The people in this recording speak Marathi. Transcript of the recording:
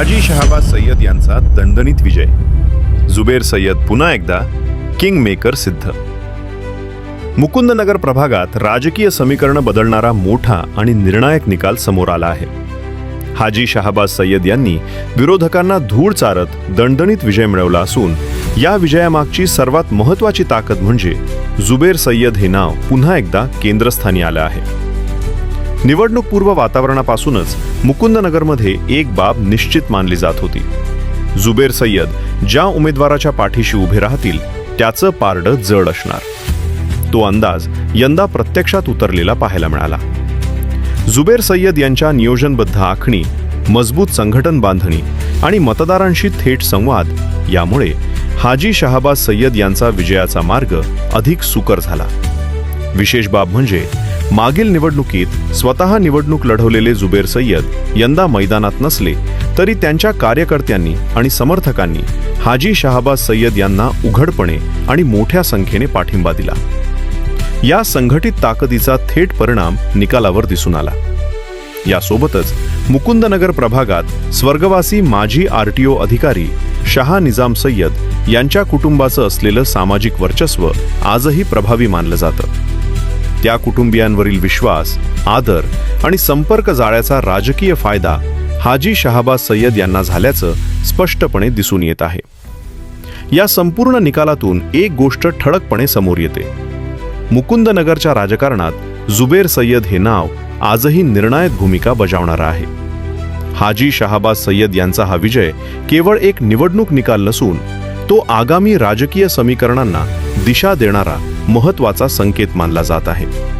हाजी शहाबाज सय्यद यांचा दणदणीत विजय. जुबेर सय्यद पुन्हा एकदा किंग मेकर सिद्ध. मुकुंदनगर प्रभागात राजकीय समीकरण बदलणारा मोठा आणि निर्णायक निकाल समोर आला आहे. हाजी शहाबाज सय्यद यांनी विरोधकांना धूळ चारत दणदणीत विजय मिळवला असून या विजयामागची सर्वात महत्वाची ताकद म्हणजे जुबेर सय्यद हे नाव पुन्हा एकदा केंद्रस्थानी आलं आहे. निवडणूकपूर्व वातावरणापासूनच मुकुंदनगरमध्ये एक बाब निश्चित मानली जात होती. जुबेर सय्यद ज्या उमेदवाराच्या पाठीशी उभे राहतील त्याचं पारडं जड असणार. तो अंदाज यंदा प्रत्यक्षात उतरलेला पाहायला मिळाला. जुबेर सय्यद यांच्या नियोजनबद्ध आखणी मजबूत संघटन बांधणी आणि मतदारांशी थेट संवाद यामुळे हाजी शहाबाज सय्यद यांचा विजयाचा मार्ग अधिक सुकर झाला. विशेष बाब म्हणजे मागील निवडणुकीत स्वतः निवडणूक लढवलेले जुबेर सय्यद यंदा मैदानात नसले तरी त्यांच्या कार्यकर्त्यांनी आणि समर्थकांनी हाजी शहाबाज सय्यद यांना उघडपणे आणि मोठ्या संख्येने पाठिंबा दिला. या संघटित ताकदीचा थेट परिणाम निकालावर दिसून आला. यासोबतच मुकुंदनगर प्रभागात स्वर्गवासी माजी आरटीओ अधिकारी शहा निजाम सय्यद यांच्या कुटुंबाचं असलेलं सामाजिक वर्चस्व आजही प्रभावी मानलं जातं. त्या कुटुंबियांवरील विश्वास आदर आणि संपर्क जाळ्याचा राजकीय फायदा हाजी शहाबाज सय्यद यांना झाल्याचं स्पष्टपणे दिसून येत आहे. या संपूर्ण निकालातून एक गोष्ट ठळकपणे समोर येते. मुकुंदनगरच्या राजकारणात जुबेर सय्यद हे नाव आजही निर्णायक भूमिका बजावणारं आहे. हाजी शहाबाज सय्यद यांचा हा विजय केवळ एक निवडणूक निकाल नसून तो आगामी राजकीय समीकरणांना दिशा देणारा महत्त्वाचा संकेत मानला जात आहे.